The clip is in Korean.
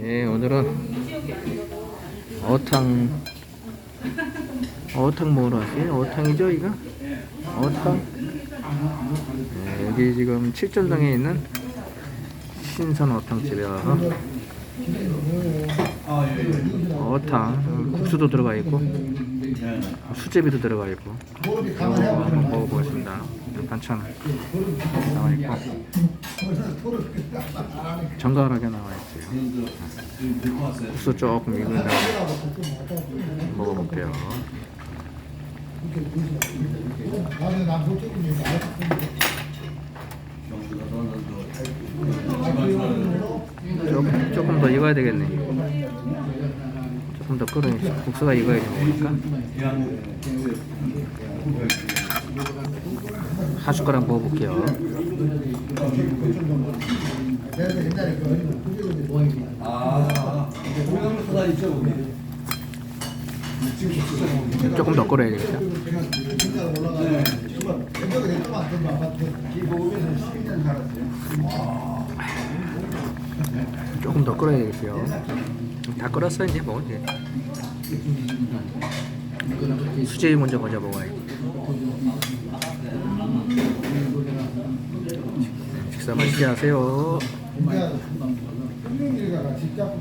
예, 오늘은 어탕 어탕 먹으러 왔어요. 어탕이죠, 이거? 어탕. 예, 여기 지금 칠전동에 있는 신선 어탕집에 와서 어탕 국수도 들어가 있고 수제비도 들어가 있고 이거 한번 먹어보겠습니다. 반찬 나와 있고 정갈하게 나와 있어요. 국수 조금 다음에 먹어볼게요. 조금, 조금 더 익어야 되겠네. 조금 더 끓으니 국수가 익어야지 먹으니까 한 숟가락 먹어볼게요. 내가 옛날에 그 어린 구조를 좋아했는데 아, 동영상 사다 있죠, 거기. 조금 더. 제가 12년 살았어요. 조금 더 끓여야 되겠어요. 다 끓었어 이제 먹으면 돼. 수제비 먼저 먼저 먹어야지. 식사 맛있게 하세요. 진짜 흥룡이가 직접.